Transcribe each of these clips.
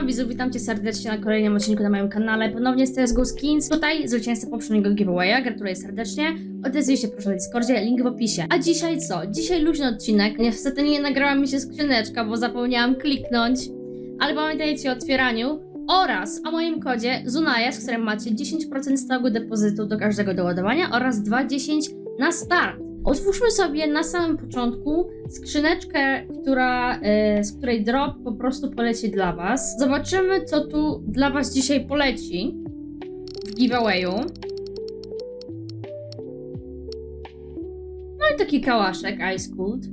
Siema widzów, witam cię serdecznie na kolejnym odcinku na moim kanale. Ponownie z CSGO Skins. Tutaj zwycięzca poprzedniego giveawaya, gratuluję serdecznie. Odezwij się proszę na Discordzie, link w opisie. A dzisiaj co? Dzisiaj luźny odcinek. Niestety nie nagrała mi się skrzyneczka, bo zapomniałam kliknąć. Ale pamiętajcie o otwieraniu oraz o moim kodzie ZUNAJA, z którym macie 10% stałego depozytu do każdego doładowania oraz 2,10 na start. Otwórzmy sobie na samym początku skrzyneczkę, która, e, z której drop po prostu poleci dla Was. Zobaczymy, co tu dla Was dzisiaj poleci w giveawayu. No i taki kałaszek Ice Cold.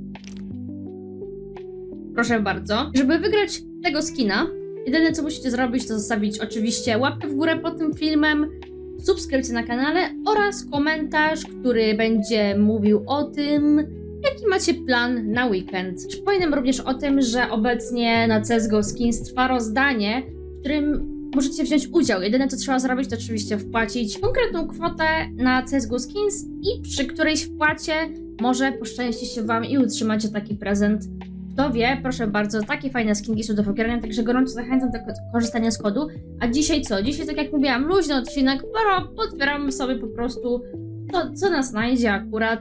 Proszę bardzo. Żeby wygrać tego skina, jedyne co musicie zrobić, to zostawić oczywiście łapkę w górę pod tym filmem, subskrypcję na kanale oraz komentarz, który będzie mówił o tym, jaki macie plan na weekend. Przypominam również o tym, że obecnie na CSGO Skins trwa rozdanie, w którym możecie wziąć udział. Jedyne co trzeba zrobić, to oczywiście wpłacić konkretną kwotę na CSGO Skins i przy którejś wpłacie może poszczęści się Wam i utrzymacie taki prezent. Kto wie, proszę bardzo, takie fajne skinki są do pobierania, także gorąco zachęcam do ko- korzystania z kodu. A dzisiaj co? Dzisiaj, tak jak mówiłam, luźny odcinek, poro, podbieramy sobie po prostu to, co nas znajdzie akurat.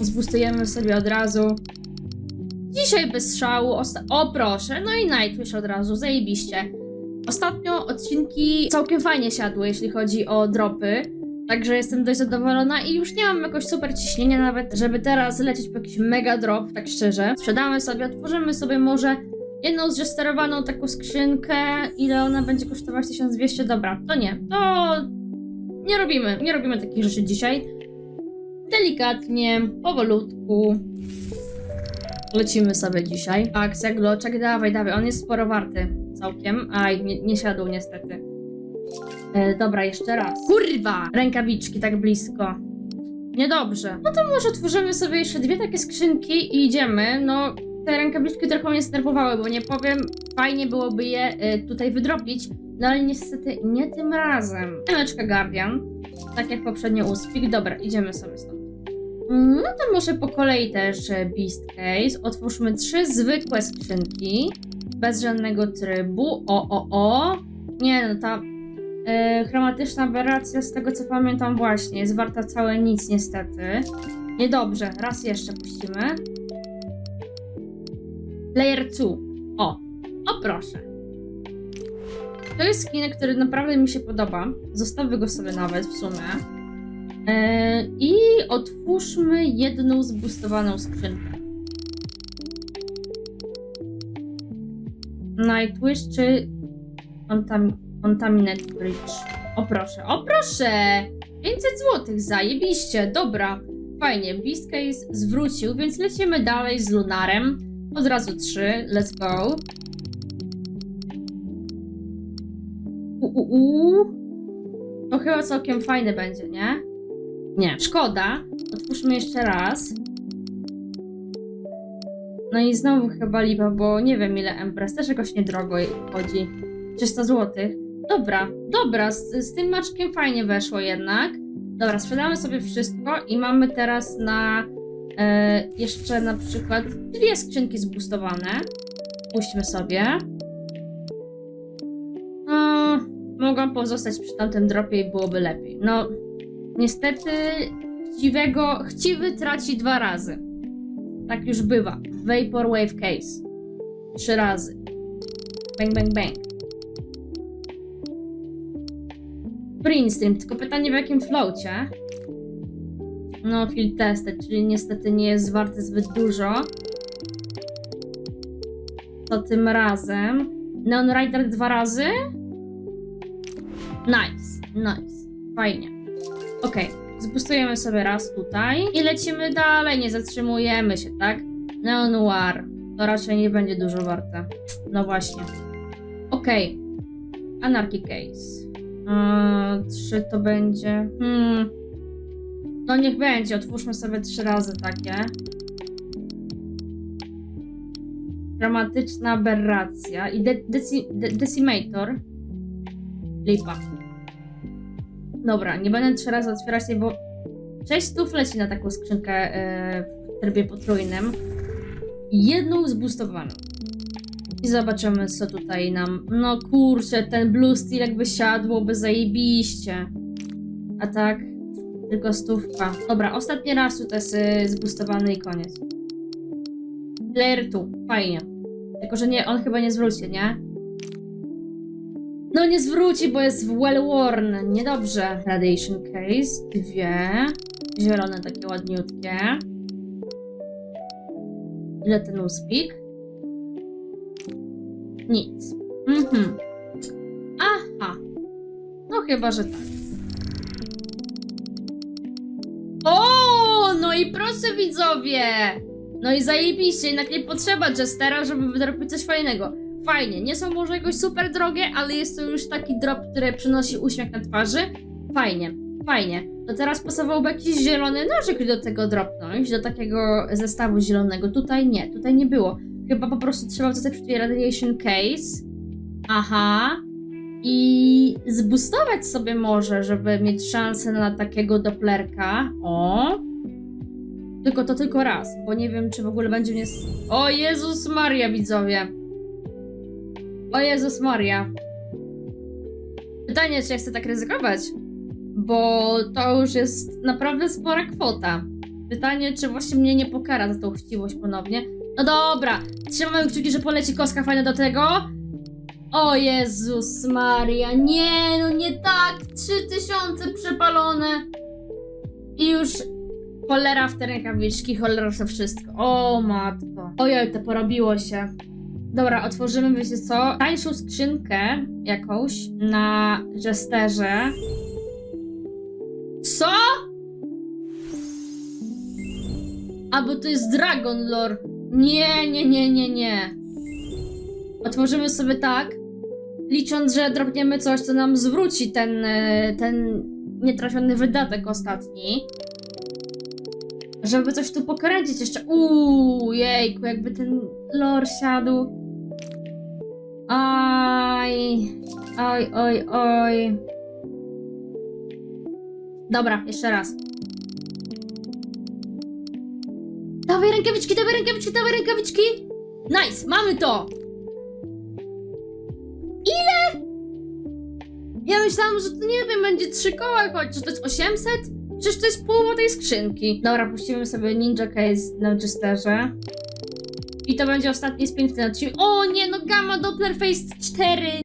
Zbustujemy sobie od razu. Dzisiaj bez szału, o proszę, no i Nightwish od razu, zajebiście. Ostatnio odcinki całkiem fajnie siadły, jeśli chodzi o dropy. Także jestem dość zadowolona i już nie mam jakoś super ciśnienia nawet, żeby teraz lecieć po jakiś mega drop, tak szczerze. Sprzedamy sobie, otworzymy sobie może jedną zresterowaną taką skrzynkę. Ile ona będzie kosztować? 1200? Dobra, to nie. To nie robimy, nie robimy takich rzeczy dzisiaj. Delikatnie, powolutku. Lecimy sobie dzisiaj. Akcja, gloczek, dawaj, dawaj. On jest sporo warty. Całkiem. Aj, nie, nie siadł niestety. E, dobra, jeszcze raz. Kurwa! Rękawiczki tak blisko. Niedobrze. No to może otworzymy sobie jeszcze dwie takie skrzynki i idziemy. No, te rękawiczki trochę mnie znerwowały, bo nie powiem, fajnie byłoby je e, tutaj wydropić, no ale niestety nie tym razem. Emeczka Guardian, tak jak poprzednio Uspik. Dobra, idziemy sobie stąd. No to może po kolei też e, Beast Case. Otwórzmy trzy zwykłe skrzynki, bez żadnego trybu. O, o, o. Nie, no ta e, chromatyczna aberracja, z tego co pamiętam właśnie, jest warta całe nic niestety. Niedobrze, raz jeszcze puścimy. Layer 2. O, o proszę. To jest skin, który naprawdę mi się podoba. Zostawię go sobie nawet w sumie. E, I otwórzmy jedną zboostowaną skrzynkę. Nightwish czy Contam Contaminate Bridge? O proszę, o proszę! 500 zł, zajebiście, dobra. Fajnie, Beast Case zwrócił, więc lecimy dalej z Lunarem. Od razu 3, let's go. Uuu. To chyba całkiem fajny będzie, nie? Nie, szkoda. Otwórzmy jeszcze raz. No i znowu chyba lipa, bo nie wiem ile Empress, też jakoś niedrogo chodzi. 300 zł. Dobra, dobra, z, z tym maczkiem fajnie weszło jednak. Dobra, sprzedamy sobie wszystko i mamy teraz na e, jeszcze na przykład dwie skrzynki zboostowane. Puśćmy sobie. O, mogłam pozostać przy tamtym dropie i byłoby lepiej. No, niestety chciwego, chciwy traci dwa razy. Tak już bywa. Vapor Wave Case. Trzy razy. Bang, bang, bang. Print stream, tylko pytanie w jakim flowcie? No, field tested, czyli niestety nie jest warte zbyt dużo. To tym razem. Neon Rider dwa razy. Nice, nice. Fajnie. Okej, zbustujemy sobie raz tutaj i lecimy dalej, nie zatrzymujemy się, tak? Neon Noir. To raczej nie będzie dużo warte. No właśnie. Okej. Anarchy Case. Trzy to będzie. Hmm. No niech będzie, otwórzmy sobie trzy razy takie. Dramatyczna aberracja i de deci de Decimator. Lipa. Dobra, nie będę trzy razy otwierać tej, bo 6 stów leci na taką skrzynkę e, w trybie potrójnym. Jedną zboostowaną. I zobaczymy, co tutaj nam... No kurczę, ten blue steel jakby siadłoby zajebiście. A tak, tylko stówka. Dobra, ostatni raz tutaj jest zbustowany i koniec. Player tu, fajnie. Tylko, że nie, on chyba nie zwróci, nie? No nie zwróci, bo jest well worn. Niedobrze. Radiation case, dwie. Zielone, takie ładniutkie. Ile ten uspik? Nic. Mhm. Aha. No chyba, że tak. O, no i proszę widzowie! No i zajebiście, jednak nie potrzeba Jestera, żeby wydropić coś fajnego. Fajnie, nie są może jakoś super drogie, ale jest to już taki drop, który przynosi uśmiech na twarzy. Fajnie, fajnie. To teraz pasowałby jakiś zielony nożyk do tego dropnąć, do takiego zestawu zielonego. Tutaj nie, tutaj nie było. Chyba po prostu trzeba przy tej Radiation Case. Aha. I zboostować sobie może, żeby mieć szansę na takiego Dopplerka. O. Tylko to tylko raz, bo nie wiem, czy w ogóle będzie mnie... O Jezus Maria, widzowie! O Jezus Maria. Pytanie, czy ja chcę tak ryzykować? Bo to już jest naprawdę spora kwota. Pytanie, czy właśnie mnie nie pokara za tą chciwość ponownie. No dobra, trzymamy kciuki, że poleci koska fajna do tego. O Jezus Maria, nie, no nie tak, 3000 przepalone. I już cholera w te rękawiczki, cholera w to wszystko. O matko. Ojej, to porobiło się. Dobra, otworzymy, wiecie co, tańszą skrzynkę jakąś na Jesterze. Co? A, bo to jest Dragon Lore. Nie, nie, nie, nie, nie. Otworzymy sobie tak, licząc, że drobniemy coś, co nam zwróci ten, e, ten nietrafiony wydatek ostatni. Żeby coś tu pokręcić jeszcze. Uuu, jejku, jakby ten lore siadł. Aj, oj, oj, oj. Dobra, jeszcze raz. Rękawiczki, dawaj rękawiczki, dawaj rękawiczki! Nice, mamy to! Ile? Ja myślałam, że to nie wiem, będzie trzy koła choć, to jest 800? Przecież to jest połowa tej skrzynki. Dobra, puścimy sobie Ninja Case na Jesterze. I to będzie ostatni spin w tym odcinku. O nie, no Gamma Doppler Face 4!